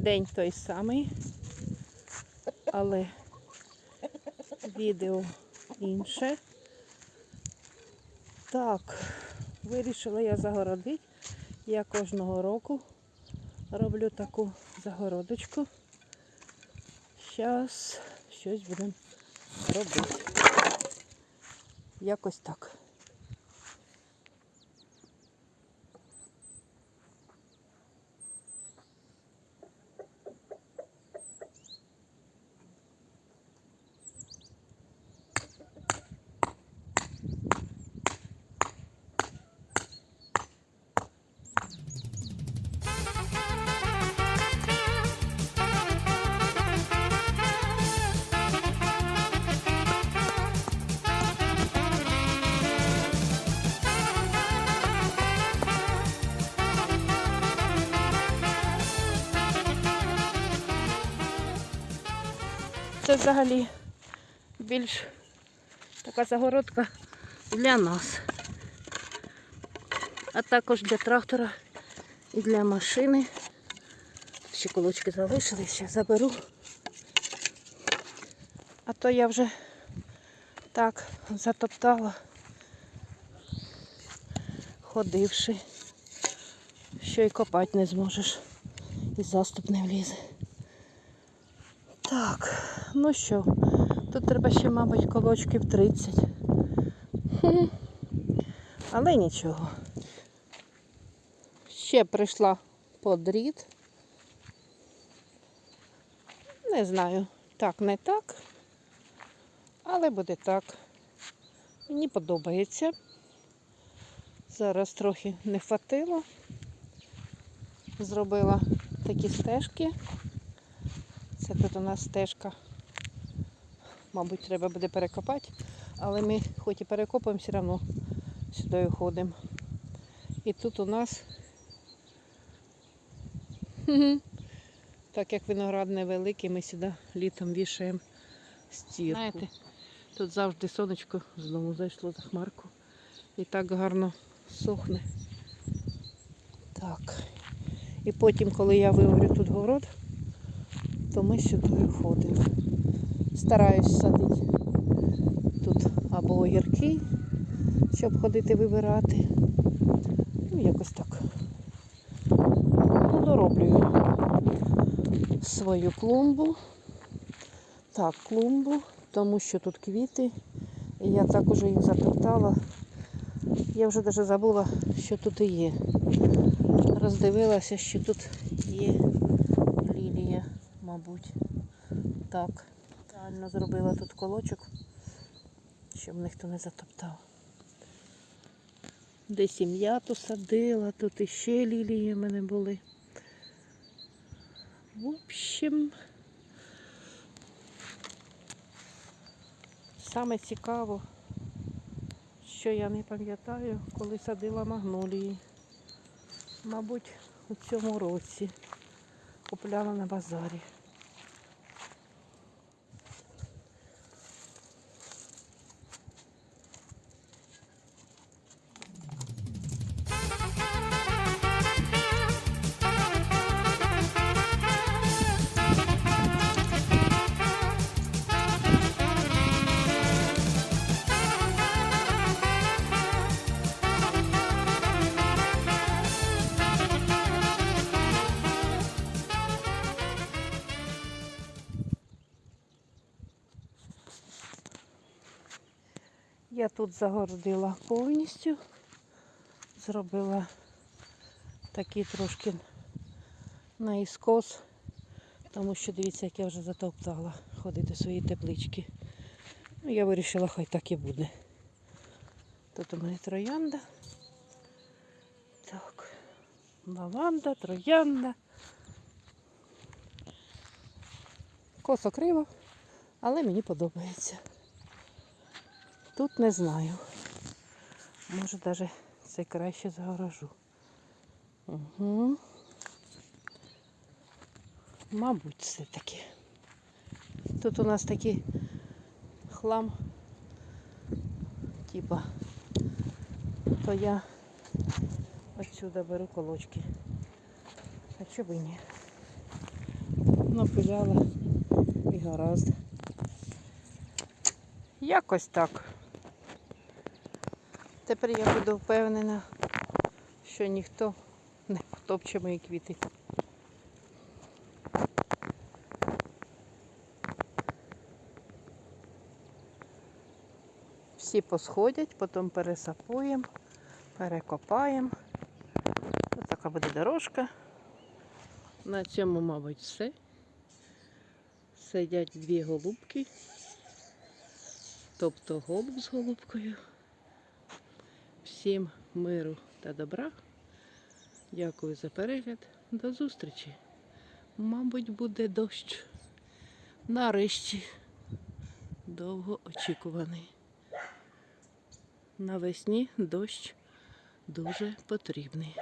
День той самий, але відео інше. Так, вирішила я загородити. Я кожного року роблю таку загородочку. Зараз щось будемо робити. Якось так. Це взагалі більш така загородка для нас. А також для трактора і для машини. Ще колочки залишились, ще заберу. А то я вже так затоптала, ходивши, що й копати не зможеш. І заступ не влізе. Так, ну що, тут треба ще, мабуть, колочків 30. Хм. Але нічого. Ще прийшла подрід. Не знаю, так, не так. Але буде так. Мені подобається. Зараз трохи не хватило. Зробила такі стежки. Це тут у нас стежка. Мабуть, треба буде перекопати, але ми хоч і перекопаємо, все одно сюди ходимо. І тут у нас, так як виноград невеликий, ми сюди літом вішаємо стірку. Знаєте, тут завжди сонечко знову зайшло за хмарку. І так гарно сохне. Так. І потім, коли я виорю тут город, то ми сюди ходимо. Стараюсь садити тут або огірки, щоб ходити вибирати. Ну, якось так. Дороблюю свою клумбу. Так, клумбу, тому що тут квіти. І я так уже їх затоптала. Я вже навіть забула, що тут і є. Роздивилася, що тут є лілія, мабуть. Так. Правильно зробила тут колочок, щоб ніхто не затоптав. Десь сім'я то садила, тут іще лілії в мене були. В общем, саме цікаво, що я не пам'ятаю, коли садила магнолії. Мабуть, у цьому році купляла на базарі. Я тут загородила повністю, зробила такий трошки наіскос, тому що дивіться, як я вже затоптала ходити свої теплички. Ну, я вирішила, хай так і буде. Тут у мене троянда. Так, лаванда, троянда. Косо криво, але мені подобається. Тут не знаю. Може навіть це краще загорожу. Угу. Мабуть, все-таки. Тут у нас такий хлам, типа, то я отсюда беру колочки. А чого ні? взяла і гаразд. Якось так. Тепер я буду впевнена, що ніхто не потопче мої квіти. Всі посходять, потім пересапуємо, перекопаємо. Ось така буде дорожка. На цьому, мабуть, все. Сидять дві голубки. Тобто голуб з голубкою. Всім миру та добра. Дякую за перегляд. До зустрічі. Мабуть, буде дощ. Нарешті. Довго очікуваний. Навесні дощ дуже потрібний.